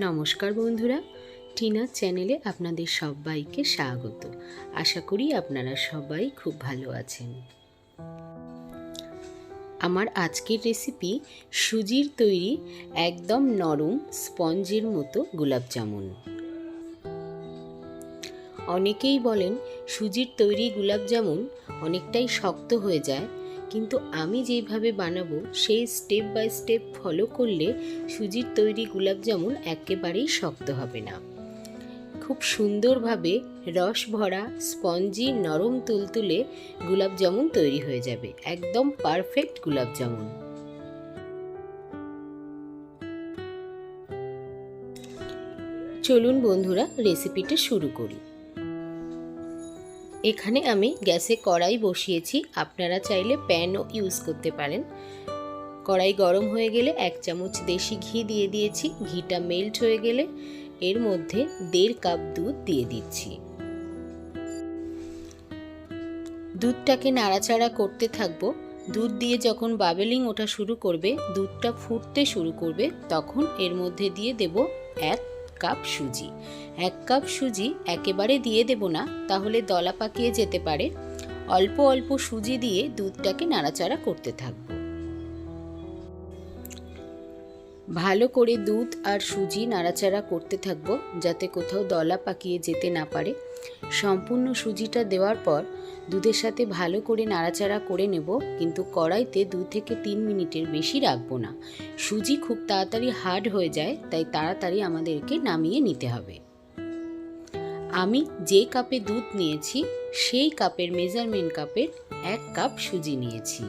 নমস্কার বন্ধুরা টিনার চ্যানেলে আপনাদের সবাইকে স্বাগত। আশা করি আপনারা সবাই খুব ভালো আছেন। আমার আজকের রেসিপি সুজির তৈরি একদম নরম স্পঞ্জের মতো গোলাপ জামুন অনেকেই বলেন, সুজির তৈরি গোলাপ জামুন অনেকটাই শক্ত হয়ে যায়, কিন্তু আমি যেইভাবে বানাবো, সেই স্টেপ বাই স্টেপ ফলো করলে সুজির তৈরি গোলাপ জামুন একেবারেই শক্ত হবে না। খুব সুন্দরভাবে রস ভরা স্পঞ্জি নরম তুলতুলে গোলাপ জামুন তৈরি হয়ে যাবে, একদম পারফেক্ট গোলাপ জামুন। চলুন বন্ধুরা রেসিপিটা শুরু করি। এখানে আমি গ্যাসে কড়াই বসিয়েছি। আপনারা চাইলে প্যানও ইউজ করতে পারেন। কড়াই গরম হয়ে গেলে এক চামচ দেশি ঘি দিয়ে দিয়েছি। ঘিটা মেল্ট হয়ে গেলে এর মধ্যে দেড় কাপ দুধ দিয়ে দিচ্ছি। দুধটাকে নাড়াচাড়া করতে থাকব। দুধ দিয়ে যখন বাবেলিং ওঠা শুরু করবে, দুধটা ফুটতে শুরু করবে, তখন এর মধ্যে দিয়ে দেব এক কাপ সুজি। এক কাপ সুজি একেবারে দিয়ে দেব না, তাহলে দলা পাকিয়ে যেতে পারে। অল্প অল্প সুজি দিয়ে দুধটাকে নাড়াচাড়া করতে থাকব। ভালো করে দুধ আর সুজি নাড়াচাড়া করতে থাকব, যাতে কোথাও দলা পাকিয়ে যেতে না পারে। সম্পূর্ণ সুজিটা দেওয়ার পর দুধের সাথে ভালো করে নাড়াচাড়া করে নেব, কিন্তু কড়াইতে দু থেকে তিন মিনিটের বেশি রাখব না। সুজি খুব তাড়াতাড়ি হার্ড হয়ে যায়, তাই তাড়াতাড়ি আমাদেরকে নামিয়ে নিতে হবে। আমি যে কাপে দুধ নিয়েছি, সেই কাপের মেজারমেন্ট কাপের এক কাপ সুজি নিয়েছি।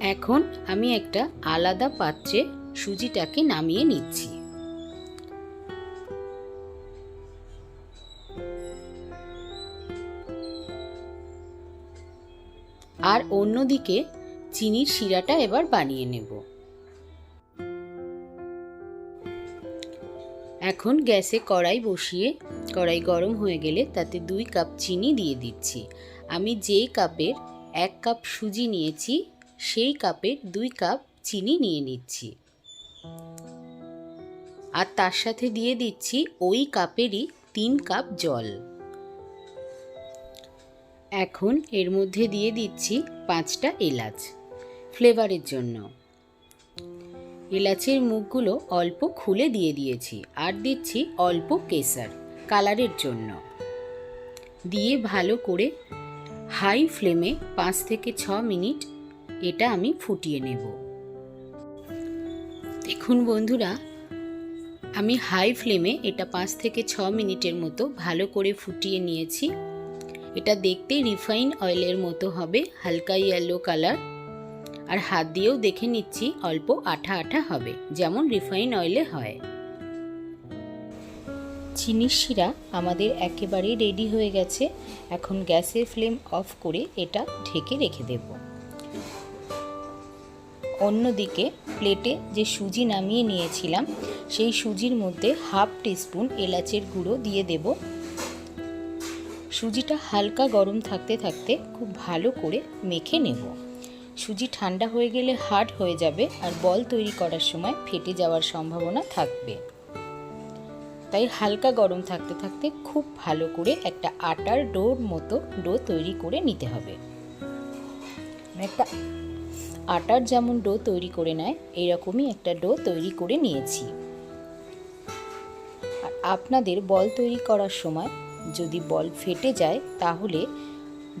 এখন আমি একটা আলাদা পাত্রে সুজিটাকে নামিয়ে নিচ্ছি। আর অন্যদিকে চিনির শিরাটা এবার বানিয়ে নেব। এখন গ্যাসে কড়াই বসিয়ে, কড়াই গরম হয়ে গেলে তাতে দুই কাপ চিনি দিয়ে দিচ্ছি। আমি যেই কাপের এক কাপ সুজি নিয়েছি, সেই কাপের দুই কাপ চিনি নিয়ে নিচ্ছি। আর তার সাথে দিয়ে দিচ্ছি ওই কাপেরই তিন কাপ জল। এখন এর মধ্যে দিয়ে দিচ্ছি পাঁচটা এলাচ ফ্লেভারের জন্য। এলাচের মুখগুলো অল্প খুলে দিয়ে দিয়েছি আর দিচ্ছি অল্প কেসার কালারের জন্য। দিয়ে ভালো করে হাই ফ্লেমে পাঁচ থেকে ছ মিনিট এটা আমি ফুটিয়ে নেব। দেখুন বন্ধুরা, আমি হাই ফ্লেমে এটা পাঁচ থেকে ছ মিনিটের মতো ভালো করে ফুটিয়ে নিয়েছি। এটা দেখতে রিফাইন অয়েলের মতো হবে, হালকা ইয়েলো কালার আর হাত দিয়েও দেখে নিচ্ছি অল্প আঠা আঠা হবে, যেমন রিফাইন অয়েলে হয়। চিনির শিরা আমাদের একেবারেই রেডি হয়ে গেছে। এখন গ্যাসের ফ্লেম অফ করে এটা ঢেকে রেখে দেব। অন্যদিকে প্লেটে যে সুজি নামিয়ে নিয়েছিলাম, সেই সুজির মধ্যে হাফ টিস্পুন এলাচের গুঁড়ো দিয়ে দেব। সুজিটা হালকা গরম থাকতে থাকতে খুব ভালো করে মেখে নেব। সুজি ঠান্ডা হয়ে গেলে হার্ড হয়ে যাবে আর বল তৈরি করার সময় ফেটে যাওয়ার সম্ভাবনা থাকবে। তাই হালকা গরম থাকতে থাকতে খুব ভালো করে একটা আটার ডোর মতো ডো তৈরি করে নিতে হবে। একটা আটার যেমন ডো তৈরি করে নেয় এইরকমই একটা ডো তৈরি করে নিয়েছি। আর আপনাদের বল তৈরি করার সময় যদি বল ফেটে যায়, তাহলে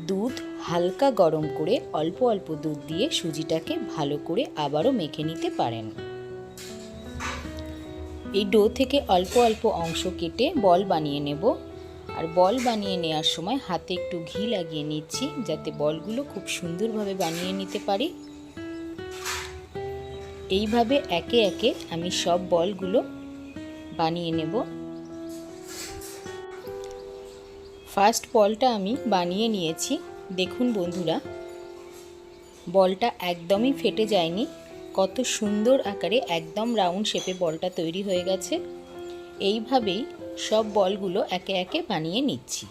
দুধ হালকা গরম করে অল্প অল্প দুধ দিয়ে সুজিটাকে ভালো করে আবারও মেখে নিতে পারেন। এই ডো থেকে অল্প অল্প অংশ কেটে বল বানিয়ে নেব। আর বল বানিয়ে নেওয়ার সময় হাতে একটু ঘি লাগিয়ে নিচ্ছি, যাতে বলগুলো খুব সুন্দরভাবে বানিয়ে নিতে পারি। এইভাবে একে একে আমি সব বলগুলো বানিয়ে নেব। ফার্স্ট বলটা আমি বানিয়ে নিয়েছি। দেখুন বন্ধুরা, বলটা একদমই ফেটে যায়নি। কত সুন্দর আকারে একদম রাউন্ড শেপে বলটা তৈরি হয়ে গেছে। এইভাবেই সব বলগুলো একে একে বানিয়ে নিচ্ছি।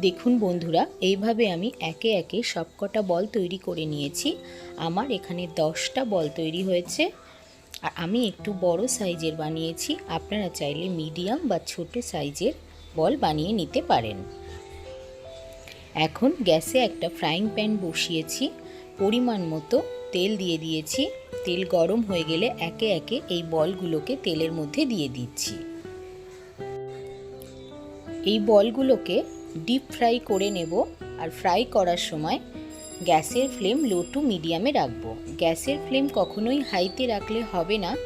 দেখুন বন্ধুরা, এইভাবে আমি একে একে সবকটা বল তৈরি করে নিয়েছি। আমার এখানে দশটা বল তৈরি হয়েছে। আর আমি একটু বড় সাইজের বানিয়েছি। আপনারা চাইলে মিডিয়াম বা ছোট সাইজের বল বানিয়ে নিতে পারেন। এখন গ্যাসে একটা ফ্রাইং প্যান বসিয়েছি। পরিমাণ মতো তেল দিয়ে দিয়েছি। তেল গরম হয়ে গেলে একে একে এই বলগুলোকে তেলের মধ্যে দিয়ে দিচ্ছি। এই বলগুলোকে ডিপ ফ্রাই করে নেব আর ফ্রাই করার সময় গ্যাসের ফ্লেম লো টু মিডিয়ামে রাখব। গ্যাসের ফ্লেম কখনোই হাইতে রাখলে হবে না,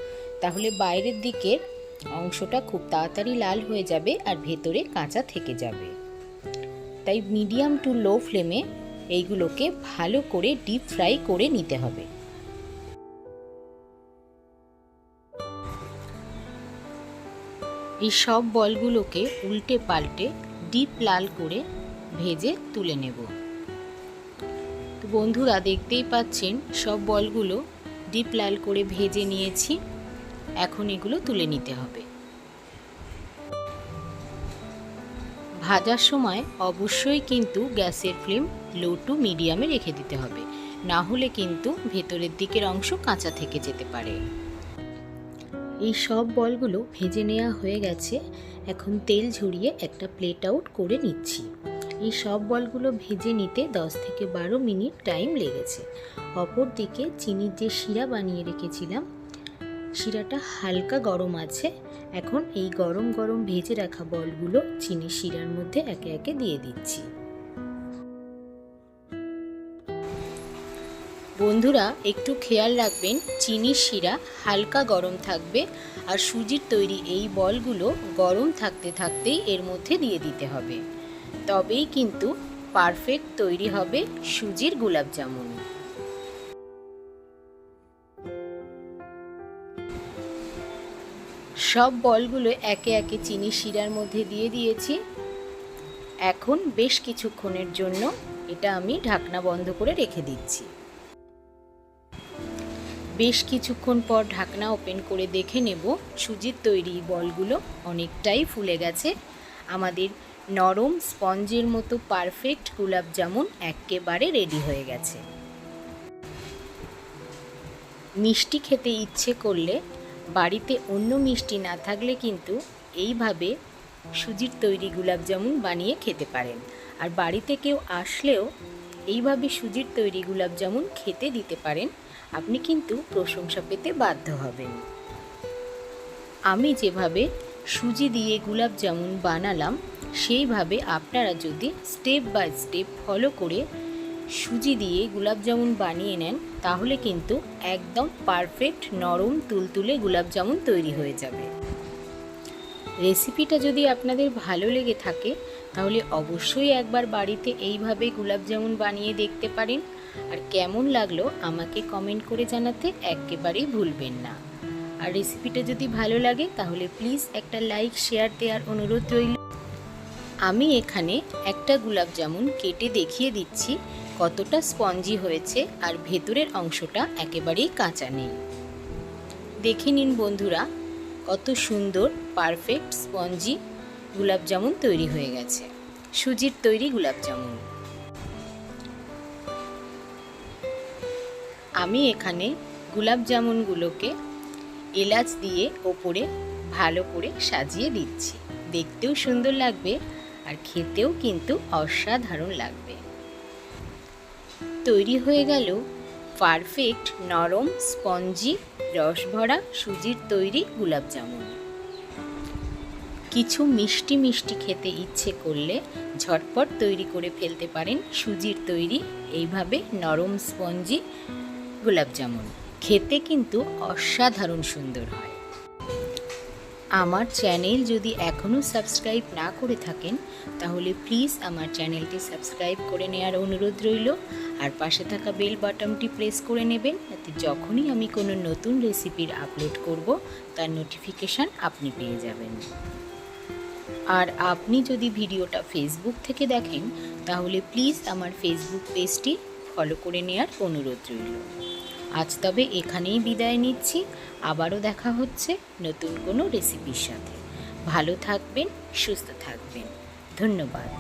তাহলে বাইরের দিকের অংশটা খুব তাড়াতাড়ি লাল হয়ে যাবে আর ভেতরে কাঁচা থেকে যাবে। তাই মিডিয়াম টু লো ফ্লেমে এইগুলোকে ভালো করে ডিপ ফ্রাই করে নিতে হবে। এই সব বলগুলোকে উল্টে পাল্টে ডিপ লাল করে ভেজে তুলে নেব। তো বন্ধুরা, দেখতেই পাচ্ছেন, সব বলগুলো ডিপ লাল করে ভেজে নিয়েছি। এখন এগুলো তুলে নিতে হবে। ভাজার সময় অবশ্যই কিন্তু গ্যাসের ফ্লেম লো টু মিডিয়ামে রেখে দিতে হবে। না হলে কিন্তু ভেতরের দিকের অংশ কাঁচা থেকে যেতে পারে। এই সব বলগুলো ভেজে নেওয়া হয়ে গেছে। এখন তেল ঝরিয়ে একটা প্লেট আউট করে নিচ্ছি। এই সব বলগুলো ভেজে নিতে 10 থেকে বারো মিনিট টাইম লেগেছে। অপর দিকে চিনির যে শিরা বানিয়ে রেখেছিলাম, শিরাটা হালকা গরম আছে। এখন এই গরম গরম ভেজে রাখা বলগুলো চিনির শিরার মধ্যে একে একে দিয়ে দিচ্ছি। বন্ধুরা, একটু খেয়াল রাখবেন, চিনির শিরা হালকা গরম থাকবে আর সুজির তৈরি এই বলগুলো গরম থাকতে থাকতেই এর মধ্যে দিয়ে দিতে হবে। তবেই কিন্তু পারফেক্ট তৈরি হবে সুজির গোলাপ জামুন। সব বলগুলো একে একে চিনি শিরার মধ্যে দিয়ে দিয়েছি। এখন বেশ কিছুক্ষণের জন্য এটা আমি ঢাকনা বন্ধ করে রেখে দিচ্ছি। বেশ কিছুক্ষণ পর ঢাকনা ওপেন করে দেখে নেব সুজির তৈরি বলগুলো অনেকটাই ফুলে গেছে। আমাদের নরম স্পঞ্জের মতো পারফেক্ট গোলাপ জামুন একেবারে রেডি হয়ে গেছে। মিষ্টি খেতে ইচ্ছে করলে বাড়িতে অন্য মিষ্টি না থাকলে কিন্তু এইভাবে সুজির তৈরি গোলাপ জামুন বানিয়ে খেতে পারেন। আর বাড়িতে কেউ আসলেও এইভাবে সুজির তৈরি গোলাপ জামুন খেতে দিতে পারেন। আপনি কিন্তু প্রশংসা পেতে বাধ্য হবেন। আমি যেভাবে সুজি দিয়ে গোলাপ জামুন বানালাম, সেইভাবে আপনারা যদি স্টেপ বাই স্টেপ ফলো করে সুজি দিয়ে গোলাপ জামুন বানিয়ে নেন, তাহলে কিন্তু একদম পারফেক্ট নরম তুলতুলে গোলাপ জামুন তৈরি হয়ে যাবে। রেসিপিটা যদি আপনাদের ভালো লেগে থাকে তাহলে অবশ্যই একবার বাড়িতে এইভাবে গোলাপ জামুন বানিয়ে দেখতে পারেন। আর কেমন লাগল আমাকে কমেন্ট করে জানাতে একেবারেই ভুলবেন না। আর রেসিপিটা যদি ভালো লাগে, তাহলে প্লিজ একটা লাইক শেয়ার দেওয়ার অনুরোধ রইল। আমি এখানে একটা গোলাপ জামুন কেটে দেখিয়ে দিচ্ছি, কতটা স্পঞ্জি হয়েছে আর ভেতরের অংশটা একেবারেই কাঁচা নেই। দেখে নিন বন্ধুরা, কত সুন্দর পারফেক্ট স্পঞ্জি গোলাপ জামুন তৈরি হয়ে গেছে। সুজির তৈরি গোলাপ জামুন আমি এখানে গোলাপ জামুনগুলোকে এলাচ দিয়ে ওপরে ভালো করে সাজিয়ে দিচ্ছি। দেখতেও সুন্দর লাগবে আর খেতেও কিন্তু অসাধারণ লাগবে। তৈরি হয়ে গেল পারফেক্ট নরম স্পঞ্জি রসভরা সুজির তৈরি গোলাপ জামুন কিছু মিষ্টি মিষ্টি খেতে ইচ্ছে করলে ঝটপট তৈরি করে ফেলতে পারেন সুজির তৈরি, এইভাবে নরম স্পঞ্জি গোলাপ জামুন। খেতে কিন্তু অসাধারণ সুন্দর হয়। আমার চ্যানেল যদি এখনও সাবস্ক্রাইব না করে থাকেন, তাহলে প্লিজ আমার চ্যানেলটি সাবস্ক্রাইব করে নেওয়ার অনুরোধ রইল। আর পাশে থাকা বেল বাটনটি প্রেস করে নেবেন যাতে যখনই আমি কোনো নতুন রেসিপির আপলোড করব, তার নোটিফিকেশান আপনি পেয়ে যাবেন। আর আপনি যদি ভিডিওটা ফেসবুক থেকে দেখেন, তাহলে প্লিজ আমার ফেসবুক পেজটি ফলো করে নেওয়ার অনুরোধ রইল। আজ তবে এখানেই বিদায় নিচ্ছি। আবারও দেখা হচ্ছে নতুন কোনো রেসিপির সাথে। ভালো থাকবেন, সুস্থ থাকবেন। ধন্যবাদ।